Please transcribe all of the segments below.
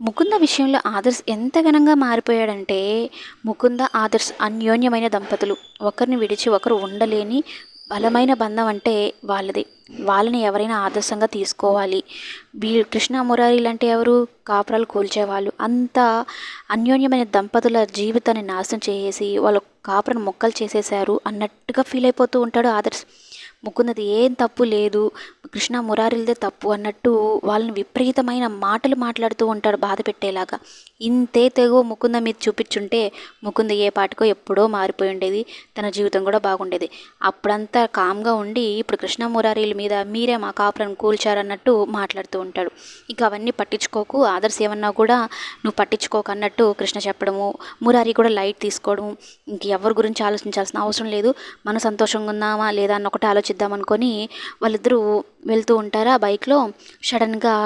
ముకుంద విషయంలో ఆదర్శ్ ఎంత ఘనంగా మారిపోయాడంటే ముకుంద ఆదర్శ్ అన్యోన్యమైన దంపతులు. ఒకరిని విడిచి ఒకరు ఉండలేని బలమైన బంధం అంటే వాళ్ళది. వాళ్ళని ఎవరైనా ఆదర్శంగా తీసుకోవాలి. వీ కృష్ణ మురారి లాంటి ఎవరు? కాపురాలు కూల్చేవాళ్ళు. అంత అన్యోన్యమైన దంపతుల జీవితాన్ని నాశనం చేసేసి వాళ్ళ కాపురను మొక్కలు చేసేసారు అన్నట్టుగా ఫీల్ అయిపోతూ ఉంటాడు ఆదర్శ్. ముకుందది ఏం తప్పు లేదు. కృష్ణ మురారిలదే తప్పు అన్నట్టు వాళ్ళని విపరీతమైన మాటలు మాట్లాడుతూ ఉంటాడు బాధ పెట్టేలాగా. ఇంతే తెగో ముకుంద మీద చూపించుంటే ముకుంద ఏ పాటికో ఎప్పుడో మారిపోయి ఉండేది. తన జీవితం కూడా బాగుండేది. అప్పుడంతా కామ్గా ఉండి ఇప్పుడు కృష్ణ మురారీల మీద మీరే మా కాపురం కూల్చారన్నట్టు మాట్లాడుతూ ఉంటాడు. ఇక అవన్నీ పట్టించుకోకు. ఆదర్శ ఏమన్నా కూడా నువ్వు పట్టించుకోకు అన్నట్టు కృష్ణ చెప్పడము మురారి కూడా లైట్ తీసుకోవడం ఇంక ఎవరి గురించి ఆలోచించాల్సిన అవసరం లేదు. మనం సంతోషంగా ఉన్నామా లేదా అన్న ఒకటి ఆలోచన ఆలోచిద్దాం అనుకొని వాళ్ళిద్దరూ వెళ్తూ ఉంటారా. బైక్లో సడన్గా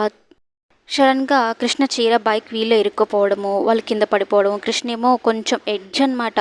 సడన్గా కృష్ణ చీర బైక్ వీల్లో ఇరుక్కుపోవడము వాళ్ళు కింద పడిపోవడము కృష్ణ ఏమో కొంచెం ఎడ్జ్ అనమాట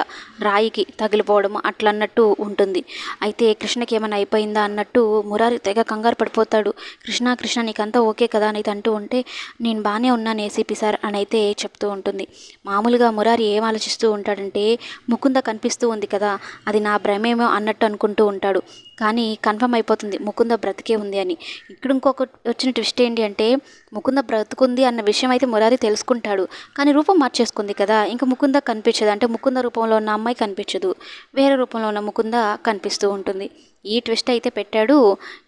రాయికి తగిలిపోవడము అట్లా అన్నట్టు ఉంటుంది. అయితే కృష్ణకి ఏమైనా అయిపోయిందా అన్నట్టు మురారి తెగ కంగారు పడిపోతాడు. కృష్ణ కృష్ణ నీకంతా ఓకే కదా అని అంటూ ఉంటే నేను బాగానే ఉన్నాను ఏసీపీ సార్ అని అయితే చెప్తూ ఉంటుంది. మామూలుగా మురారి ఏం ఆలోచిస్తూ ఉంటాడంటే ముకుంద కనిపిస్తూ ఉంది కదా అది నా భ్రమేమో అన్నట్టు అనుకుంటూ ఉంటాడు. కానీ కన్ఫర్మ్ అయిపోతుంది. ముకుంద బ్రతికే ఉంది అని. ఇక్కడ ఇంకొక వచ్చిన ట్విస్ట్ ఏంటి అంటే ముకుంద బ్రతుకుంది అన్న విషయం అయితే మురారి తెలుసుకుంటాడు. కానీ రూపం మార్చేసుకుంది కదా. ఇంకా ముకుంద కనిపించదు. అంటే ముకుంద రూపంలో ఉన్న అమ్మాయి కనిపించదు. వేరే రూపంలో ఉన్న ముకుంద కనిపిస్తూ ఉంటుంది. ఈ ట్విస్ట్ అయితే పెట్టాడు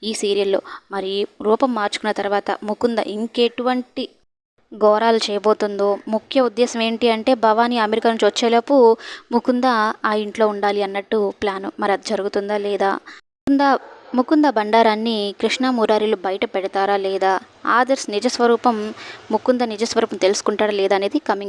ఈ సీరియల్లో. మరి రూపం మార్చుకున్న తర్వాత ముకుంద ఇంకెటువంటి ఘోరాలు చేయబోతుందో ముఖ్య ఉద్దేశం ఏంటి అంటే భవానీ అమెరికా నుంచి వచ్చేలోపు ముకుంద ఆ ఇంట్లో ఉండాలి అన్నట్టు ప్లాను. మరి అది జరుగుతుందా లేదా? ముకుంద ముకుంద బండారాన్ని కృష్ణ మురారిలు బయట పెడతారా లేదా? ఆదర్శ్ నిజస్వరూపం ముకుంద నిజస్వరూపం తెలుసుకుంటాడా లేదా అనేది కమింగ్